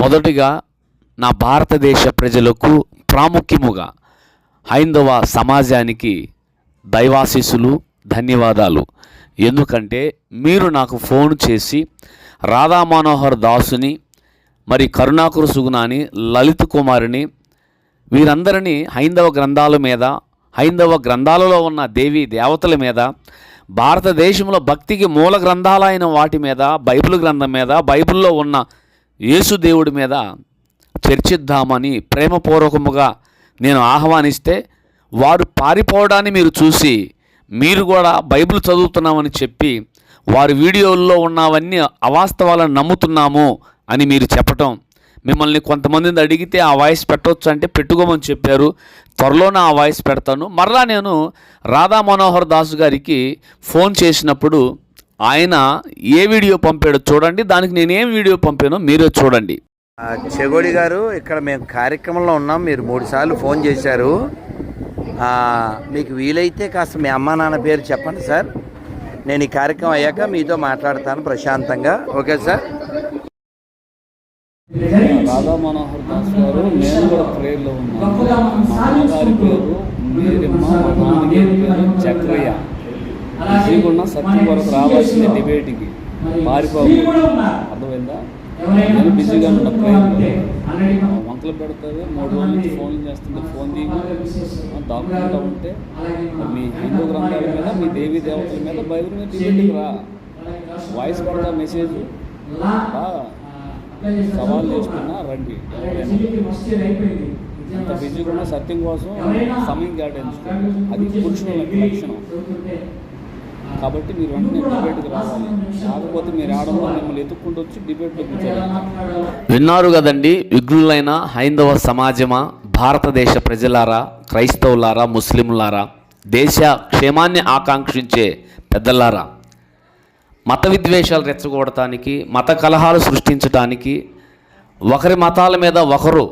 మొదటిగా నా భారతదేశ ప్రజలకు ప్రాముఖ్యముగా హైందవ సమాజానికి దైవాశీస్సులు ధన్యవాదాలు. ఎందుకంటే మీరు నాకు ఫోన్ చేసి రాధా మనోహర్ దాసుని మరి కరుణాకర సుగుణాని లలిత్ కుమారిని వీరందరినీ హైందవ గ్రంథాల మీద హైందవ గ్రంథాలలో ఉన్న దేవీ దేవతల మీద భారతదేశంలో భక్తికి మూల గ్రంథాలైన వాటి మీద బైబిల్ గ్రంథం మీద బైబిల్లో ఉన్న యేసు దేవుడి మీద చర్చిద్దామని ప్రేమపూర్వకముగా నేను ఆహ్వానిస్తే వారు పారిపోవడాన్ని మీరు చూసి మీరు కూడా బైబిల్ చదువుతున్నామని చెప్పి వారి వీడియోల్లో ఉన్నవన్నీ అవాస్తవాలను నమ్ముతున్నాము అని మీరు చెప్పటం. మిమ్మల్ని కొంతమందిని అడిగితే ఆ వాయిస్ పెట్టవచ్చు అంటే పెట్టుకోమని చెప్పారు. త్వరలోనే ఆ వాయిస్ పెడతాను. మరలా నేను రాధా మనోహర్ దాస్ గారికి ఫోన్ చేసినప్పుడు ఆయన ఏ వీడియో పంపాడో చూడండి. దానికి నేను ఏం వీడియో పంపానో మీరే చూడండి. చెగోడి గారు ఇక్కడ మేము కార్యక్రమంలో ఉన్నాం. మీరు మూడు సార్లు ఫోన్ చేశారు. ఆ, మీకు వీలైతే కాస్త మీ అమ్మా నాన్న పేరు చెప్పండి సార్. నేను ఈ కార్యక్రమం అయ్యాక మీతో మాట్లాడతాను ప్రశాంతంగా. Okay sir? రాధా మనోహర్ దాస్ గారు నేను కూడా ప్రేయర్లో ఉన్నాను. మా అమ్మగారి పేరు చక్రయ్య. బిజీగున్న సత్యం వరకు రావాల్సిన డిబేట్కి పారిపోకూడదు అర్థమైందా? నేను బిజీగా ఉన్న ప్రేయర్లో వంకలు పెడతారు మూడు రోజుల నుంచి ఫోన్లు చేస్తుంటే ఫోన్ దాక్కుంటూ ఉంటే మీ హిందూ గ్రంథాల మీద మీ దేవీ దేవతల మీద బైబిల్ మీద డిబేట్కి రా. వాయిస్ పెడతా మెసేజ్. సవాల్ చేస్తున్నా రండి. ఎంత బిజీగా ఉన్న సత్యం కోసం సమయం కేటాయించుకోండి అది పురుషుల లక్షణం. కాబట్టి మీరు వెంటనే డిబేట్కి రావాలి. కాకపోతే మీరు ఆడంలో మిమ్మల్ని ఎత్తుక్కుంటూ వచ్చి డిబేట్లో కూర్చోవాలి. విన్నారు కదండి విఘ్నులైన హైందవ సమాజమా భారతదేశ ప్రజలారా క్రైస్తవులారా ముస్లింలారా దేశ క్షేమాన్ని ఆకాంక్షించే పెద్దలారా? మత విద్వేషాలు రెచ్చగొడటానికి మత కలహాలు సృష్టించడానికి ఒకరి మతాల మీద ఒకరు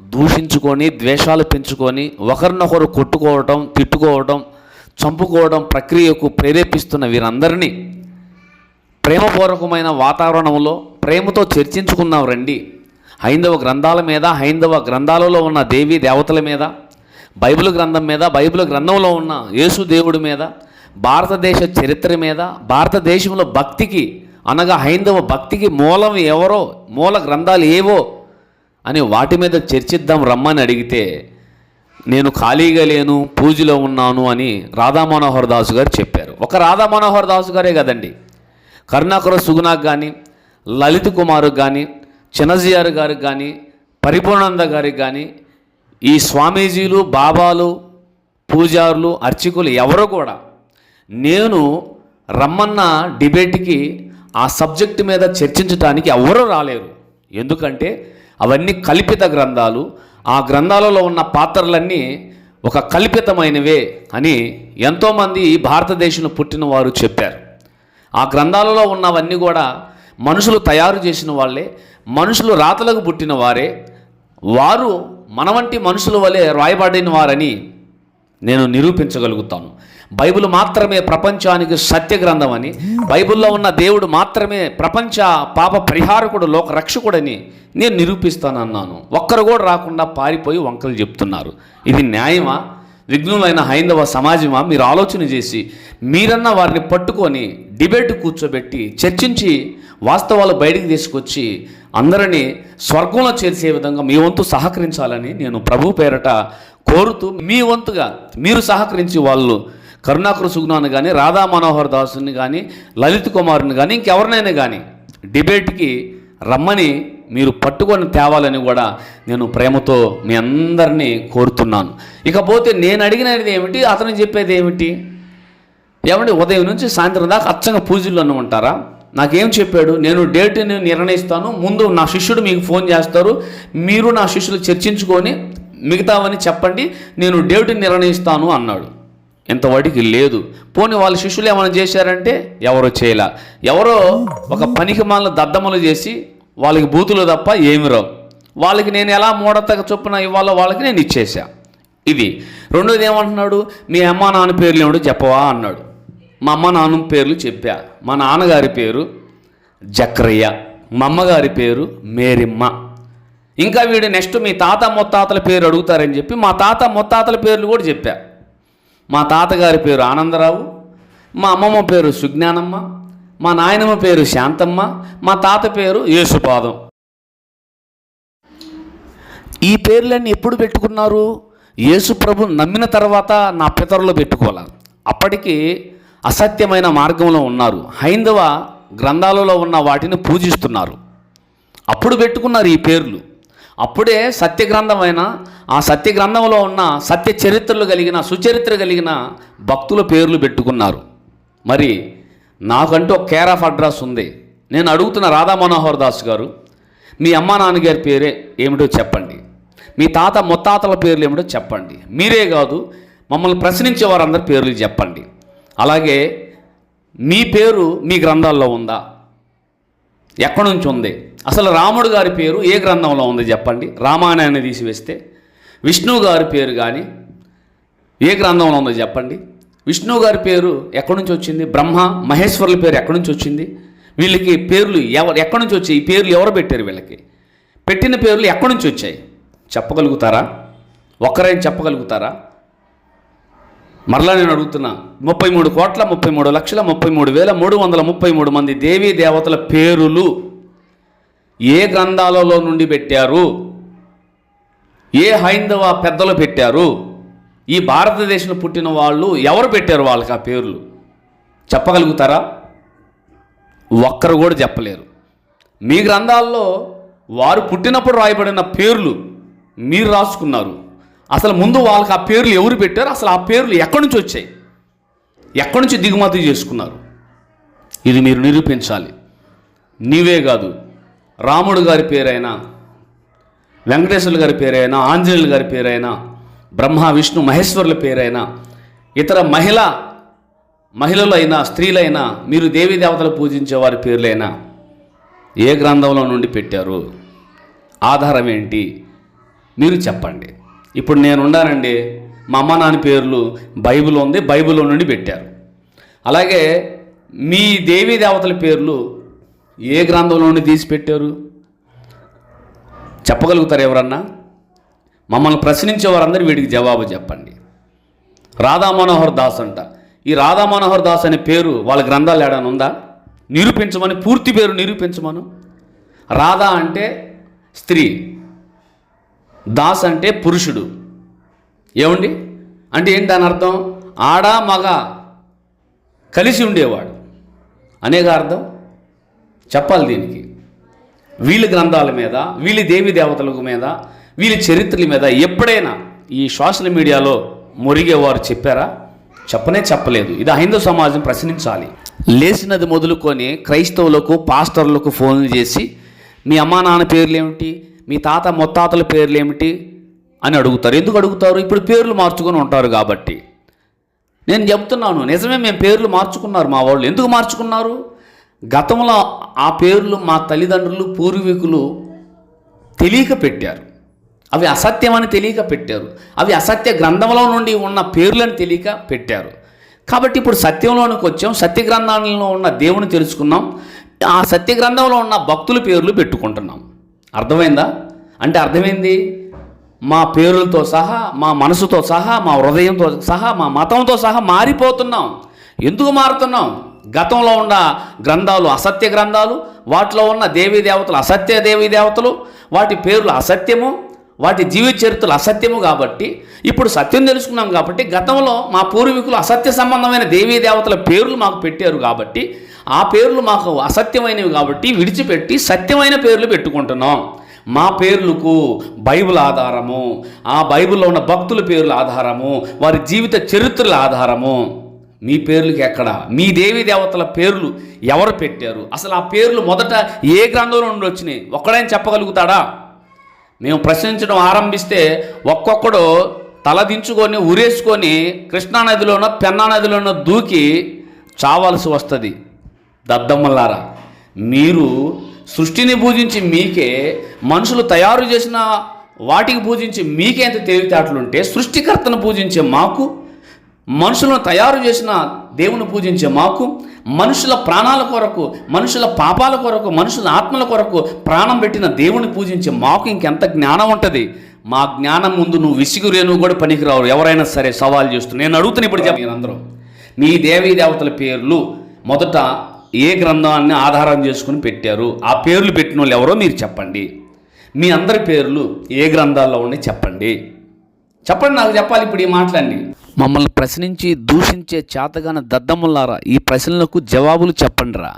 దూషించుకొని ద్వేషాలు పెంచుకొని ఒకరినొకరు కొట్టుకోవటం తిట్టుకోవటం చంపుకోవడం ప్రక్రియకు ప్రేరేపిస్తున్న వీరందరినీ ప్రేమపూర్వకమైన వాతావరణంలో ప్రేమతో చర్చించుకున్నాం రండి. హైందవ గ్రంథాల మీద హైందవ గ్రంథాలలో ఉన్న దేవీ దేవతల మీద బైబిల్ గ్రంథం మీద బైబిల్ గ్రంథంలో ఉన్న యేసు దేవుడి మీద భారతదేశ చరిత్ర మీద భారతదేశంలో భక్తికి అనగా హైందవ భక్తికి మూలం ఎవరో మూల గ్రంథాలు ఏవో అని వాటి మీద చర్చిద్దాం రమ్మని అడిగితే నేను ఖాళీగా లేను పూజలో ఉన్నాను అని రాధా మనోహర్ దాసు గారు చెప్పారు. ఒక రాధా మనోహర్ దాసు గారే కదండి. కరుణాకర సుగుణాకు కానీ లలిత్ కుమార్కి కానీ చిన్నజీఆర్ గారికి కానీ పరిపూర్ణానంద గారికి కానీ ఈ స్వామీజీలు బాబాలు పూజారులు అర్చకులు ఎవరు కూడా నేను రమ్మన్న డిబేట్కి ఆ సబ్జెక్టు మీద చర్చించడానికి ఎవరూ రాలేరు. ఎందుకంటే అవన్నీ కల్పిత గ్రంథాలు. ఆ గ్రంథాలలో ఉన్న పాత్రలన్నీ ఒక కల్పితమైనవే అని ఎంతోమంది భారతదేశంలో పుట్టిన వారు చెప్పారు. ఆ గ్రంథాలలో ఉన్నవన్నీ కూడా మనుషులు తయారు చేసిన వాళ్ళే మనుషులు రాతలకు పుట్టిన వారే వారు మన వంటి మనుషుల వలె రాయబడిన వారని నేను నిరూపించగలుగుతాను. బైబిల్ మాత్రమే ప్రపంచానికి సత్య గ్రంథం అని బైబిల్లో ఉన్న దేవుడు మాత్రమే ప్రపంచ పాప పరిహారకుడు లోక రక్షకుడని నేను నిరూపిస్తానన్నాను. ఒక్కరు కూడా రాకుండా పారిపోయి వంకలు చెప్తున్నారు. ఇది న్యాయమా? విఘ్నులైన హైందవ సమాజమా? మీరు ఆలోచన చేసి మీరన్న వారిని పట్టుకొని డిబేట్ కూర్చోబెట్టి చర్చించి వాస్తవాలు బయటికి తీసుకొచ్చి అందరినీ స్వర్గంలో చేర్చే విధంగా మీ వంతు సహకరించాలని నేను ప్రభు పేరట కోరుతూ మీ వంతుగా మీరు సహకరించి వాళ్ళు కరుణాకర సుగుణాన్ని కానీ రాధా మనోహర్ దాసుని కానీ లలిత్ కుమార్ని కానీ ఇంకెవరినైనా కానీ డిబేట్కి రమ్మని మీరు పట్టుకొని తేవాలని కూడా నేను ప్రేమతో మీ అందరినీ కోరుతున్నాను. ఇకపోతే నేను అడిగినది ఏమిటి అతను చెప్పేది ఏమిటి? ఏమంటే ఉదయం నుంచి సాయంత్రం దాకా అచ్చంగా పూజల్లో ఉంటారా నాకేం చెప్పాడు? నేను డేట్ని నిర్ణయిస్తాను ముందు నా శిష్యుడు మీకు ఫోన్ చేస్తారు మీరు నా శిష్యులు చర్చించుకొని మిగతావని చెప్పండి నేను డేట్ని నిర్ణయిస్తాను అన్నాడు. ఇంతవాటికి లేదు. పోనీ వాళ్ళ శిష్యులు ఏమైనా చేశారంటే ఎవరో చేయలే. ఎవరో ఒక పనికి మాలను దద్దమలు చేసి వాళ్ళకి బూతులు తప్ప ఏమి రావు. వాళ్ళకి నేను ఎలా మూడతగ చొప్పున ఇవ్వాలో వాళ్ళకి నేను ఇచ్చేసా ఇది. రెండోది ఏమంటున్నాడు? మీ అమ్మ నాన్న పేర్లు ఏమిటో చెప్పవా అన్నాడు. మా అమ్మ నాన్న పేర్లు చెప్పా. మా నాన్నగారి పేరు జక్రయ్య. మా అమ్మగారి పేరు మేరిమ్మ. ఇంకా వీడు నెక్స్ట్ మీ తాత ముత్తాతల పేరు అడుగుతారని చెప్పి మా తాత ముత్తాతల పేర్లు కూడా చెప్పా. మా తాతగారి పేరు ఆనందరావు మా అమ్మమ్మ పేరు సుజ్ఞానమ్మ మా నాయనమ్మ పేరు శాంతమ్మ మా తాత పేరు యేసుపాదం. ఈ పేర్లన్నీ ఎప్పుడు పెట్టుకున్నారు? యేసు ప్రభు నమ్మిన తర్వాత నా పితరులు పెట్టుకోవాలి? అప్పటికి అసత్యమైన మార్గంలో ఉన్నారు. హైందవ గ్రంథాలలో ఉన్న వాటిని పూజిస్తున్నారు. అప్పుడు పెట్టుకున్నారు ఈ పేర్లు. అప్పుడే సత్య గ్రంథమైన ఆ సత్య గ్రంథంలో ఉన్న సత్య చరిత్రలు కలిగిన సుచరిత్ర కలిగిన భక్తుల పేర్లు పెట్టుకున్నారు. మరి నాకంటూ ఒక కేర్ ఆఫ్ అడ్రస్ ఉంది. నేను అడుగుతున్న రాధా మనోహర్ దాస్ గారు మీ అమ్మా నాన్నగారి పేరే ఏమిటో చెప్పండి. మీ తాత ముత్తాతల పేర్లు ఏమిటో చెప్పండి. మీరే కాదు మమ్మల్ని ప్రశ్నించే వారందరి పేర్లు చెప్పండి. అలాగే మీ పేరు మీ గ్రంథాల్లో ఉందా? ఎక్కడి నుంచి ఉంది? అసలు రాముడు గారి పేరు ఏ గ్రంథంలో ఉంది చెప్పండి? రామాయణాన్ని తీసివేస్తే విష్ణువు గారి పేరు కానీ ఏ గ్రంథంలో ఉందో చెప్పండి? విష్ణువు గారి పేరు ఎక్కడి నుంచి వచ్చింది? బ్రహ్మ మహేశ్వరుల పేరు ఎక్కడి నుంచి వచ్చింది? వీళ్ళకి పేర్లు ఎవరు ఎక్కడి నుంచి వచ్చాయి? ఈ పేర్లు ఎవరు పెట్టారు వీళ్ళకి? పెట్టిన పేర్లు ఎక్కడి నుంచి వచ్చాయి? చెప్పగలుగుతారా? ఒక్కరైనా చెప్పగలుగుతారా? మరలా నేను అడుగుతున్నా ముప్పై మూడు కోట్ల ముప్పై మూడు లక్షల ముప్పై మూడు వేల మూడు వందల ముప్పై మూడు మంది దేవీ దేవతల పేరులు ఏ గ్రంథాలలో నుండి పెట్టారు? ఏ హైందవ పెద్దలు పెట్టారు? ఈ భారతదేశంలో పుట్టిన వాళ్ళు ఎవరు పెట్టారు వాళ్ళకి ఆ పేర్లు? చెప్పగలుగుతారా? ఒక్కరు కూడా చెప్పలేరు. మీ గ్రంథాల్లో వారు పుట్టినప్పుడు రాయబడిన పేర్లు మీరు రాసుకున్నారు. అసలు ముందు వాళ్ళకి ఆ పేర్లు ఎవరు పెట్టారు అసలు ఆ పేర్లు ఎక్కడి నుంచి వచ్చాయి? ఎక్కడి నుంచి దిగుమతి చేసుకున్నారు? ఇది మీరు నిరూపించాలి. నీవే కాదు రాముడు గారి పేరైనా వెంకటేశ్వర్లు గారి పేరైనా ఆంజనేయులు గారి పేరైనా బ్రహ్మ విష్ణు మహేశ్వరుల పేరైనా ఇతర మహిళ మహిళలైనా స్త్రీలైనా మీరు దేవీ దేవతలు పూజించే వారి పేర్లైనా ఏ గ్రంథంలో నుండి పెట్టారు? ఆధారం ఏంటి? మీరు చెప్పండి. ఇప్పుడు నేను ఉన్నానండి మా అమ్మ నాన్న పేర్లు బైబిల్ ఉంది బైబిల్లో నుండి పెట్టారు. అలాగే మీ దేవీ దేవతల పేర్లు ఏ గ్రంథంలో నుండి తీసి పెట్టారు? చెప్పగలుగుతారు ఎవరన్నా? మమ్మల్ని ప్రశ్నించే వారందరూ వీడికి జవాబు చెప్పండి. రాధా మనోహర్ దాస్ అంట. ఈ రాధా మనోహర్ దాస్ అనే పేరు వాళ్ళ గ్రంథాలు ఏడాని ఉందా? నిరూపించమని పూర్తి పేరు నిరూపించమను. రాధా అంటే స్త్రీ. దాస్ అంటే పురుషుడు. ఏమండి? అంటే ఏంటి దాని అర్థం? ఆడ మగ కలిసి ఉండేవాడు. అనేక అర్థం? చెప్పాలి దీనికి. వీళ్ళ గ్రంథాల మీద వీళ్ళ దేవి దేవతల మీద వీళ్ళ చరిత్రల మీద ఎప్పుడైనా ఈ సోషల్ మీడియాలో మురిగేవారు చెప్పారా? చెప్పనే చెప్పలేదు. ఇది హైందవ సమాజం ప్రశ్నించాలి. లేచినది మొదలుకొని క్రైస్తవులకు పాస్టర్లకు ఫోన్లు చేసి మీ అమ్మా నాన్న పేర్లు ఏమిటి మీ తాత ముత్తాతల పేర్లు ఏమిటి అని అడుగుతారు. ఎందుకు అడుగుతారు? ఇప్పుడు పేర్లు మార్చుకొని ఉంటారు కాబట్టి. నేను చెప్తున్నాను నిజమే మేము పేర్లు మార్చుకున్నారు మా వాళ్ళు. ఎందుకు మార్చుకున్నారు? గతంలో ఆ పేర్లు మా తల్లిదండ్రులు పూర్వీకులు తెలియక పెట్టారు. అవి అసత్యమని తెలియక పెట్టారు. అవి అసత్య గ్రంథంలో నుండి ఉన్న పేర్లను తెలియక పెట్టారు. కాబట్టి ఇప్పుడు సత్యంలోనికి వచ్చాం. సత్య గ్రంథాలలో ఉన్న దేవుని తెలుసుకున్నాం. ఆ సత్య గ్రంథంలో ఉన్న భక్తుల పేర్లు పెట్టుకుంటున్నాం. అర్థమైందా? అంటే అర్థమైంది? మా పేరులతో సహా మా మనసుతో సహా మా హృదయంతో సహా మా మతంతో సహా మారిపోతున్నాం. ఎందుకు మారుతున్నాం? గతంలో ఉన్న గ్రంథాలు అసత్య గ్రంథాలు వాటిలో ఉన్న దేవీ దేవతలు అసత్య దేవీ దేవతలు వాటి పేర్లు అసత్యము వాటి జీవిత చరిత్రలు అసత్యము కాబట్టి ఇప్పుడు సత్యం తెలుసుకున్నాం కాబట్టి గతంలో మా పూర్వీకులు అసత్య సంబంధమైన దేవీ దేవతల పేర్లు మాకు పెట్టారు కాబట్టి ఆ పేర్లు మాకు అసత్యమైనవి కాబట్టి విడిచిపెట్టి సత్యమైన పేర్లు పెట్టుకుంటున్నాం. మా పేర్లకు బైబిల్ ఆధారము ఆ బైబిల్లో ఉన్న భక్తుల పేర్ల ఆధారము వారి జీవిత చరిత్రల ఆధారము. మీ పేర్లకి ఎక్కడ? మీ దేవి దేవతల పేర్లు ఎవరు పెట్టారు? అసలు ఆ పేర్లు మొదట ఏ గ్రంథంలో నుండి వచ్చినాయి? ఒక్కడైనా చెప్పగలుగుతాడా? మేము ప్రశ్నించడం ఆరంభిస్తే ఒక్కొక్కడు తలదించుకొని ఉరేసుకొని కృష్ణానదిలోనో పెన్నా నదిలోనో దూకి చావాల్సి వస్తుంది. దద్దమ్మలారా మీరు సృష్టిని పూజించి మీకే మనుషులు తయారు చేసిన వాటికి పూజించి మీకే ఎంత తెలివితేటలుంటే సృష్టికర్తను పూజించే మాకు మనుషులను తయారు చేసిన దేవుని పూజించే మాకు మనుషుల ప్రాణాల కొరకు మనుషుల పాపాల కొరకు మనుషుల ఆత్మల కొరకు ప్రాణం పెట్టిన దేవుని పూజించే మాకు ఇంకెంత జ్ఞానం ఉంటుంది? మా జ్ఞానం ముందు నువ్వు విసిగురేను కూడా పనికిరావు. ఎవరైనా సరే సవాల్ చేస్తూ నేను అడుగుతున్నా ఇప్పుడు చెప్ప అందరూ మీ దేవీ దేవతల పేర్లు మొదట ఏ గ్రంథాన్ని ఆధారం చేసుకుని పెట్టారు? ఆ పేర్లు పెట్టిన వాళ్ళు ఎవరో మీరు చెప్పండి. మీ అందరి పేర్లు ఏ గ్రంథాల్లో ఉన్నాయి చెప్పండి. చెప్పండి నాకు చెప్పాలి ఇప్పుడు ఈ మాటలన్నీ. మమ్మల్ని ప్రశ్నించి దూషించే చేతగాన దద్దములారా ఈ ప్రశ్నలకు జవాబులు చెప్పండిరా.